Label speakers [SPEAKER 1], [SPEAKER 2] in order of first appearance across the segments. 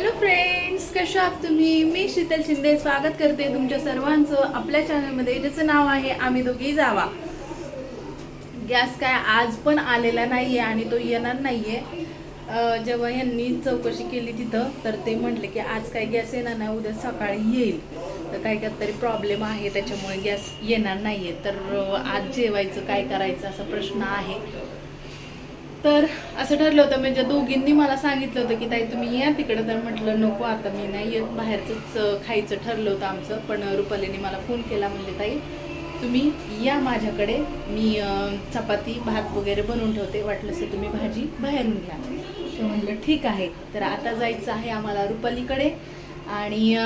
[SPEAKER 1] Hello friends कशा आहात तुम्ही? मी शीतल शिंदे स्वागत करते तुमच्या सर्वांचं आपल्या चॅनलमध्ये ज्याचं नाव आहे आम्ही दोघी जावा. गॅस काय आज पण आलेला नाही आहे आणि तो येणार नाही आहे जेव्हा यांनी चौकशी केली तिथं तर ते म्हटले की आज काय गॅस येणार नाही उद्या सकाळी येईल. तर काय काय तरी प्रॉब्लेम आहे त्याच्यामुळे गॅस येणार नाही आहे तर आज जेवायचं काय करायचं असा प्रश्न आहे. तर असं ठरलं होतं म्हणजे दोघींनी मला सांगितलं होतं की ताई तुम्ही या तिकडं. तर म्हटलं नको आता मी नाही येत. बाहेरचंच खायचं ठरलं होतं आमचं पण रुपालीने मला फोन केला म्हणले ताई तुम्ही या माझ्याकडे मी चपाती भात वगैरे बनवून ठेवते वाटलं असं तुम्ही भाजी बाहेरून घ्या. तर म्हणलं ठीक आहे. तर आता जायचं आहे आम्हाला रुपालीकडे आणि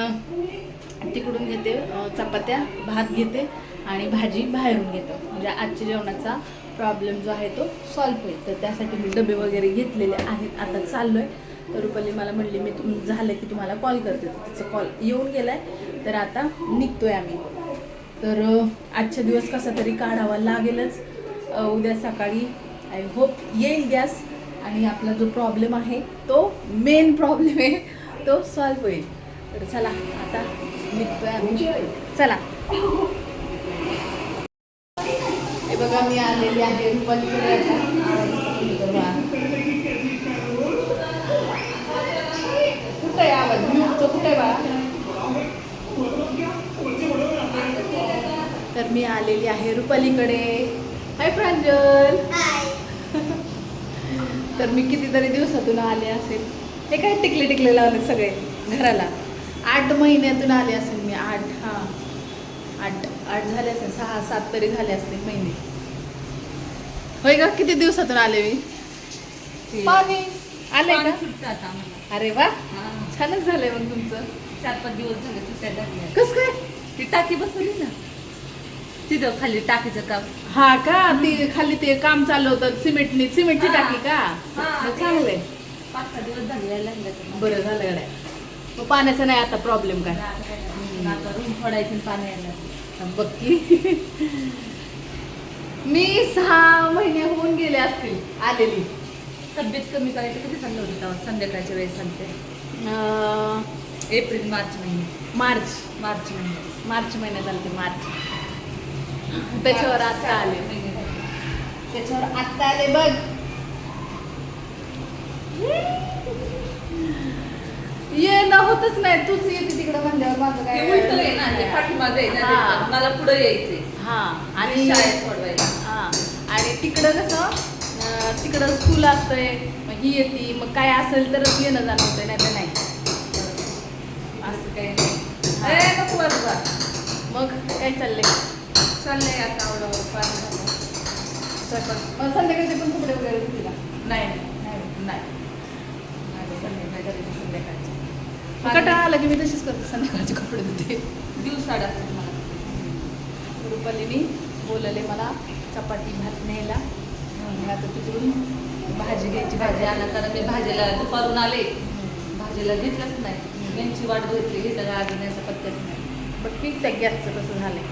[SPEAKER 1] तिकडून घेते चपात्या भात घेते आणि भाजी बाहेरून घेतो. म्हणजे आजच्या जेवणाचा प्रॉब्लेम जो आहे तो सॉल्व्ह होईल. तर त्यासाठी मी डबे वगैरे घेतलेले आहेत. आता चाललो आहे तर रुपाली मला म्हणली मी तुम झालं की तुम्हाला कॉल करते. तिचा कॉल येऊन गेला आहे तर आता निघतो आहे आम्ही. तर अं, आजचा दिवस कसा तरी काढावा लागेलच. उद्या सकाळी आय होप येईल गॅस. आणि आपला जो प्रॉब्लेम आहे तो मेन प्रॉब्लेम आहे तो सॉल्व्ह होईल. तर चला आता निघतोय आम्ही. चला. मी आलेली आहे रुपालीकडे आवाज कुठं आहे आवाज? म्यूटचं कुठं आहे बा तर मी आलेली आहे रुपालीकडे. हाय प्रांजल. तर मी कितीतरी दिवसातून आले असेल. हे काय टिकले टिकले लावले सगळे घराला? आठ महिन्यातून आले असेल मी आठ हां. आठ आठ झाले असेल सहा सात तरी झाले असतील महिने. होय का किती दिवसातून आले मी? पाणी. आले का? अरे वा. छानच झालंय मग तुमचं.
[SPEAKER 2] चार पाच दिवस झाले सुट्ट्या
[SPEAKER 1] कस काय?
[SPEAKER 2] ती टाकी बसवली ना. तिथं खाली टाकीचं काम.
[SPEAKER 1] हा का? ते खाली ते काम चाललं होतं सिमेंटनी सिमेंटची. टाकी का?
[SPEAKER 2] हा,
[SPEAKER 1] चांगलंय.
[SPEAKER 2] पाच सहा दिवस झाले.
[SPEAKER 1] बरं झालं गड्या. मग पाण्याचा नाही आता प्रॉब्लेम काय
[SPEAKER 2] रूम फोडायची पाणी लागलं.
[SPEAKER 1] बघ की. मी सहा महिने होऊन गेले असतील आलेली.
[SPEAKER 2] तब्येत कमी करायची कधी सांगलं होतं तेव्हा? संध्याकाळच्या वेळेस सांगते.
[SPEAKER 1] अं,
[SPEAKER 2] एप्रिल मार्च महिने.
[SPEAKER 1] मार्च.
[SPEAKER 2] मार्च महिने.
[SPEAKER 1] मार्च महिन्यात आले ते मार्च. त्याच्यावर आत्ता आले. त्याच्यावर आत्ता आले बघ. ये न होतच नाही. तूच येते तिकडं म्हणल्यावर माझं
[SPEAKER 2] ते उलटं आहे ना ते
[SPEAKER 1] काय
[SPEAKER 2] पाठीमागे आहे ना
[SPEAKER 1] हा.
[SPEAKER 2] ते. मला पुढे यायचे
[SPEAKER 1] हा.
[SPEAKER 2] आणि शाळेत
[SPEAKER 1] आणि तिकडं कसं तिकडं स्कूल असतंय मग ही येते मग काय असेल तरच येणं जाणं होतंय नाही. तर नाही
[SPEAKER 2] असं काही नाही. नको बरोबर
[SPEAKER 1] मग काय चाललंय?
[SPEAKER 2] चाललंय आता आवडं पाणी झालं.
[SPEAKER 1] स्वयंपाक. संध्याकाळचे पण कपडे वगैरे धुतले का?
[SPEAKER 2] नाही नाही. नाही. संध्याकाळी संध्याकाळचं.
[SPEAKER 1] आला की मी तशीच करते संध्याकाळचे कपडे धुते.
[SPEAKER 2] दिवसाड असतात मला.
[SPEAKER 1] रुपालीनी बोलले मला चपाती भात न्यायला. आता तिकडून भाजी घ्यायची.
[SPEAKER 2] भाजी आणा कारण मी भाजीला दुपारून आले. भाजीला घेतलंच नाही. यांची वाट घेतली घेतलं आधी न्यायचा पत्त्याच नाही.
[SPEAKER 1] बघ की त्या गॅसचं कसं झालंय?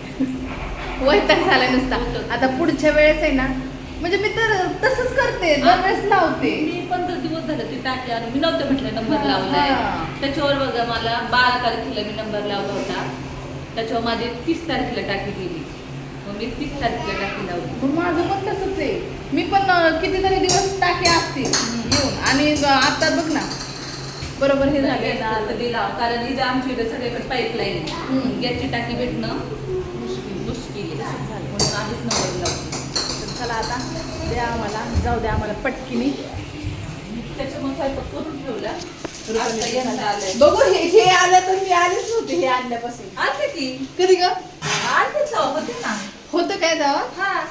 [SPEAKER 1] वैताग झालाय नुसता. आता पुढच्या वेळेस आहे ना म्हणजे मी तर तसंच करते दरवेळेस लावते.
[SPEAKER 2] मी पंधरा दिवस झाले ती टाकी आणि मी नव्हते म्हटलं नंबर लावलाय. त्याच्यावर बघा मला बारा तारखेला मी नंबर लावला होता. त्याच्यावर माझी तीस तारखेला टाकी गेली. मग मी तीस तारखेला टाकी लावली.
[SPEAKER 1] माझं पण तसंच आहे. मी पण कितीतरी दिवस टाके असते. येऊन आणि आता बघ ना. बरोबर हे झाले.
[SPEAKER 2] लाव कारण इथं आमच्या इथं सगळीकडे पाईपलाईन. आहे. गॅसची टाकी भेटणं
[SPEAKER 1] मुश्किल
[SPEAKER 2] मुश्किल
[SPEAKER 1] तसंच झालं.
[SPEAKER 2] म्हणून आधीच नंबर लावली
[SPEAKER 1] तर चला आता द्या आम्हाला. जाऊ द्या आम्हाला पटकिनी
[SPEAKER 2] त्याच्यामुळे स्वयंपाक करून ठेवला.
[SPEAKER 1] बघू हे हे आलं तर मी आलेच नव्हते हे आणल्यापासून.
[SPEAKER 2] आलते की?
[SPEAKER 1] कधी ग?
[SPEAKER 2] जाऊ होते ना.
[SPEAKER 1] होतं काय तेव्हा?
[SPEAKER 2] हा.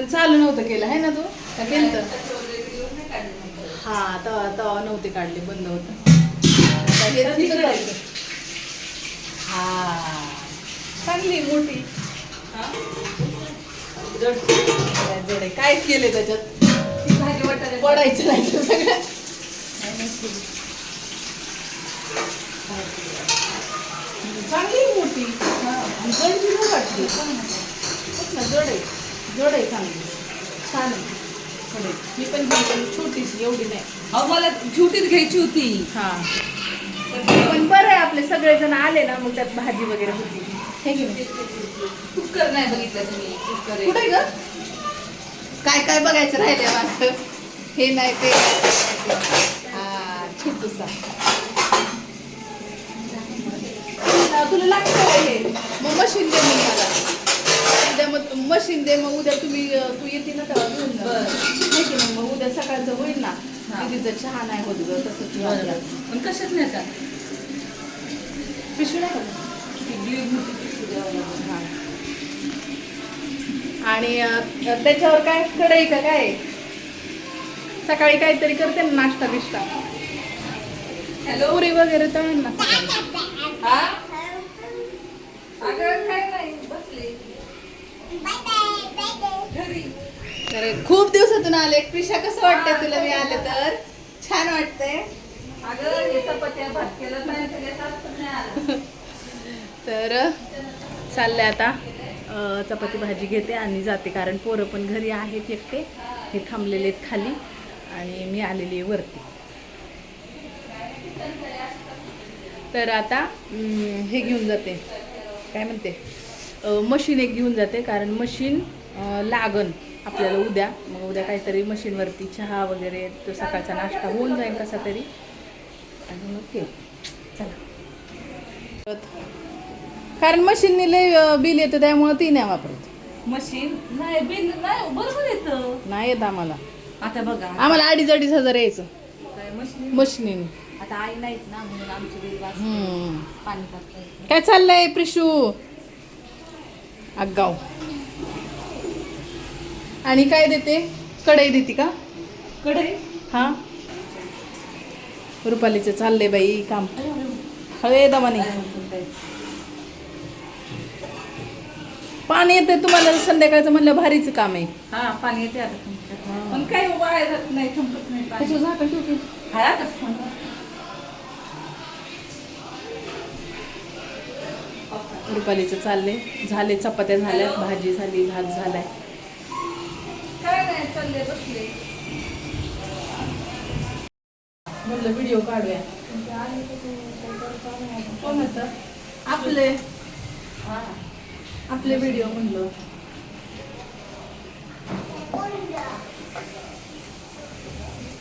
[SPEAKER 1] पण चालू नव्हतं केलं आहे ना तू? का केलं. हा तेव्हा तेव्हा नव्हते काढले बंद होतं. हे. हा. चांगली मोठी.
[SPEAKER 2] हा? जड.
[SPEAKER 1] काय जोडे काय केले त्याच्यात?
[SPEAKER 2] ती भाजी वाटायला
[SPEAKER 1] पडायचं नाही तर सगळं. नाही, नाही केली. चांगली मोठी. जड वाटली. बघ ना, जड आहे. जड आहे चांगली. छान आहे. मी पण पण छोटीशी एवढी नाही.
[SPEAKER 2] अहो मला झुटीत घ्यायची होती.
[SPEAKER 1] हा. पण बरं आहे आपले सगळेजण आले ना मग त्यात भाजी वगैरे होती. हे
[SPEAKER 2] कुकर नाही बघितलं तुम्ही कुकर
[SPEAKER 1] कुठे ग? काय काय बघायचं राहिलंय माझं? हे नाही ते हा छोटूसा. तुला- लागतं हे? मग मशीन दे मग मला. मग मशीन दे मग उद्या तुम्ही तू येते ना तेव्हा घेऊन जा.
[SPEAKER 2] बरं.
[SPEAKER 1] है की नाही मग उद्या सकाळचं होईल ना
[SPEAKER 2] हा.
[SPEAKER 1] दीदीचं चहा नाही होत ग तसंच वाटलं.
[SPEAKER 2] पण कशात नाही का
[SPEAKER 1] पिशवी नाही का
[SPEAKER 2] ती पिशवी द्यावं लागेल.
[SPEAKER 1] हा. आणि अं, त्याच्यावर काय कढई का काय सकाळी काहीतरी करते ना नाश्ता बिष्टा
[SPEAKER 2] हॅलो
[SPEAKER 1] पुरी वगैरे तळून ना सकाळी.
[SPEAKER 2] हा अगं काय नाही
[SPEAKER 1] तर खूप दिवसातून आले. प्रिशा कसं वाटतंय तुला? मी आले तर. छान वाटतंय. तर चाललंय आता. चपाती भाजी घेते आणि जाते कारण पोरं पण घरी आहेत एकटे. हे थांबलेले आहेत खाली आणि मी आलेली आहे वरती. तर आता हे घेऊन जाते. काय म्हणते? मशीन एक घेऊन जाते कारण मशीन लागन आपल्याला उद्या. मग उद्या काहीतरी मशीनवरती चहा वगैरे तो सकाळचा नाश्ता होऊन जाईल कसा तरी. आणि मग ते. चला. कारण मशीनने लय बिल येतं त्यामुळं ती नाही वापरत.
[SPEAKER 2] मशीन नाही बिल नाही बरोबर येतं.
[SPEAKER 1] नाही येत आम्हाला.
[SPEAKER 2] आता बघा.
[SPEAKER 1] आम्हाला अडीच अडीच हजार यायचं.
[SPEAKER 2] मशीन
[SPEAKER 1] मशीनीने
[SPEAKER 2] आता आई नाहीत ना म्हणून आमचे बिल. पाणी
[SPEAKER 1] काय चाललंय प्रिशू? आगाव. आणि काय देते? कढई देते का?
[SPEAKER 2] कढई?
[SPEAKER 1] हा. रुपालीचं चाललंय बाई काम. हळे दमाने. पाणी येते तुम्हाला संध्याकाळचं म्हणलं भारीचं काम आहे.
[SPEAKER 2] हा पाणी येते आता. पण काय वाया जात नाही संपत नाही पाणी.
[SPEAKER 1] त्याच्यावर झाकण ठेव की.
[SPEAKER 2] हाय आता फोन.
[SPEAKER 1] रुपालीचं चाललंय झाले चपात्या झाल्या भाजी झाली भात झालाय म्हणलं व्हिडिओ काढूया कोण होतं आपले
[SPEAKER 2] हा.
[SPEAKER 1] आपले व्हिडिओ म्हणलं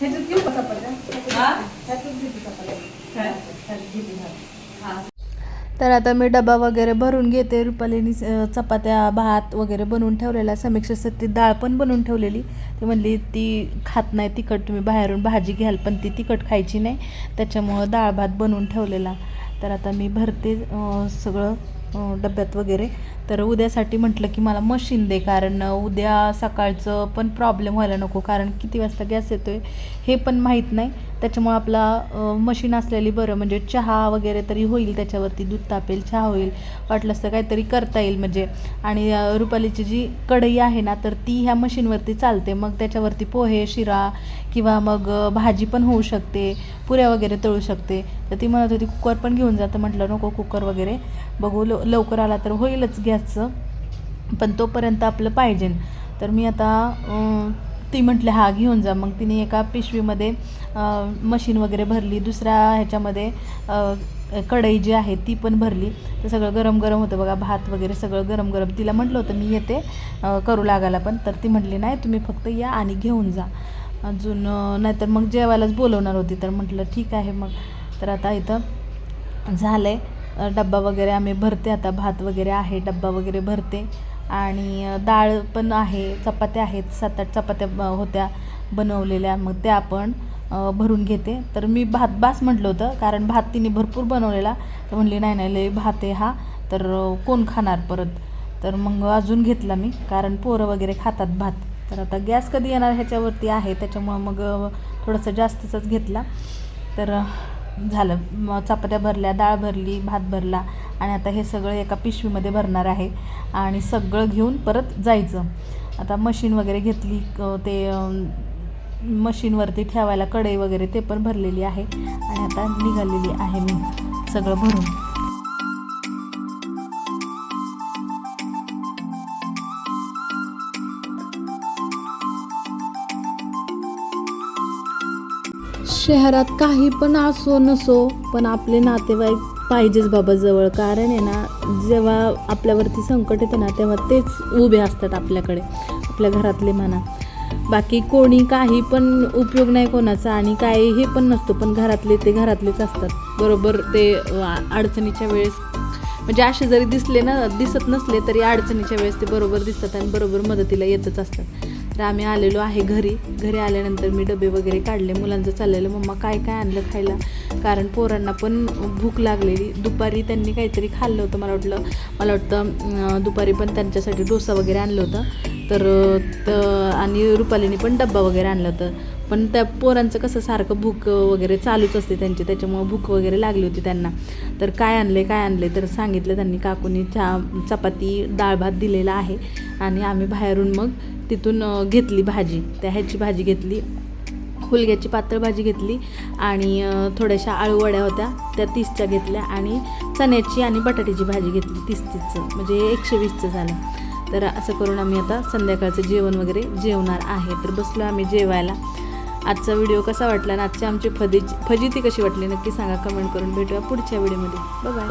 [SPEAKER 1] ह्याच्यात घेऊ का चपात्या
[SPEAKER 2] हा?
[SPEAKER 1] ह्याच्यात घेते चपात्या? ह्याच्यात भात.
[SPEAKER 2] हा.
[SPEAKER 1] तर आता मी डबा वगैरे भरून घेते रुपालीनी चपात्या भात वगैरे बनवून ठेवलेला समीक्षेसाठी डाळ पण बनवून ठेवलेली. ती म्हणली ती खात नाही तिखट तुम्ही बाहेरून भाजी घ्याल पण ती तिखट खायची नाही. त्याच्यामुळं डाळ भात बनवून ठेवलेला. तर आता मी भरते सगळं डब्यात वगैरे. तर उद्यासाठी म्हटलं की मला मशीन दे कारण उद्या सकाळचं पण प्रॉब्लेम व्हायला नको कारण किती वाजता गॅस येतो आहे हे पण माहीत नाही. त्याच्यामुळं आपला मशीन असलेली बरं म्हणजे चहा वगैरे तरी होईल त्याच्यावरती दूध तापेल चहा होईल वाटलंच तर काहीतरी करता येईल म्हणजे. आणि रुपालीची जी कढई आहे ना तर ती ह्या मशीनवरती चालते. मग त्याच्यावरती पोहे शिरा किंवा मग भाजी पण होऊ शकते पुऱ्या वगैरे तळू शकते. तर ती म्हणत होती कुकर पण घेऊन जातं म्हटलं नको कुकर वगैरे बघू लव लवकर आला तर होईलच गॅसचं पण तोपर्यंत आपलं पाहिजे. तर मी आता ती म्हटलं हा घेऊन जा. मग तिने एका पिशवीमध्ये मशीन वगैरे भरली. दुसऱ्या ह्याच्यामध्ये कढई जी आहे ती पण भरली. तर सगळं गरम गरम होतं बघा भात वगैरे सगळं गरम गरम. तिला म्हटलं होतं मी येते करू लागायला पण. तर ती म्हटली नाही तुम्ही फक्त या आणि घेऊन जा. अजून नाहीतर मग जेवायलाच बोलवणार होती. तर म्हटलं ठीक आहे. मग तर आता इथं झालं आहे डब्बा वगैरे आम्ही भरते. आता भात वगैरे आहे डब्बा वगैरे भरते. आणि डाळ पण आहे चपात्या आहेत सात आठ चपात्या ब- होत्या बनवलेल्या. मग त्या आपण भरून घेते. तर मी भात बास म्हटलं होतं कारण भात तिने भरपूर बनवलेला. तर म्हणली नाही नाही लय भात आहे हा. तर कोण खाणार परत? तर मग अजून घेतला मी कारण पोरं वगैरे खातात भात. तर आता गॅस कधी येणार ह्याच्यावरती आहे त्याच्यामुळं मग थोडंसं जास्तीचाच घेतला. तर झालं. मग चपात्या भरल्या डाळ भरली भात भरला. आणि आता हे सगळं एका पिशवीमध्ये भरणार आहे आणि सगळं घेऊन परत जायचं. आता मशीन वगैरे घेतली ते मशीनवरती ठेवायला कढई वगैरे ते पण भरलेली आहे. आणि आता निघालेली आहे मी सगळं भरून. शहरात काही पण असो नसो पण आपले नातेवाईक पाहिजेच बाबा जवळ. कारण आहे ना जेव्हा आपल्यावरती संकट येतं ना तेव्हा तेच उभे असतात आपल्याकडे आपल्या घरातले म्हणा. बाकी कोणी काही पण उपयोग नाही कोणाचा आणि काही हे पण नसतो पण घरातले ते घरातलेच असतात. बरोबर ते अडचणीच्या वेळेस म्हणजे असे जरी दिसले ना दिसत नसले तरी अडचणीच्या वेळेस ते बरोबर दिसतात आणि बरोबर मदतीला येतच असतात. तर आम्ही आलेलो आहे घरी. घरी आल्यानंतर मी डबे वगैरे काढले मुलांचं चाललेलं. मम्मा काय काय आणलं खायला? कारण पोरांना पण भूक लागलेली. दुपारी त्यांनी काहीतरी खाल्लं होतं मला वाटलं. मला वाटतं दुपारी पण त्यांच्यासाठी डोसा वगैरे आणलं होतं. तर आणि रुपालीने पण डब्बा वगैरे आणला होता. पण त्या पोरांचं कसं सारखं भूक वगैरे चालूच असते त्यांची. त्याच्यामुळं भूक वगैरे लागली होती त्यांना. तर काय आणले काय आणले? तर सांगितलं त्यांनी काकूनी चा चपाती डाळ भात दिलेला आहे. आणि आम्ही बाहेरून मग तिथून घेतली भाजी. त्या ह्याची भाजी घेतली. हुलग्याची पातळ भाजी घेतली. आणि थोड्याशा आळू वड्या होत्या. त्या तीसच्या घेतल्या. आणि चण्याची आणि बटाट्याची भाजी घेतली. तीस तीसचं. म्हणजे एकशे वीसचं झालं. तर असं करून आम्ही आता संध्याकाळचं जेवण वगैरे जेवणार आहे. तर बसलो आम्ही जेवायला. आजचा व्हिडिओ कसा वाटला? आणि आजची आमची फजीची फजिती कशी वाटली? नक्की सांगा. कमेंट करून भेटूया पुढच्या व्हिडिओमध्ये. बाय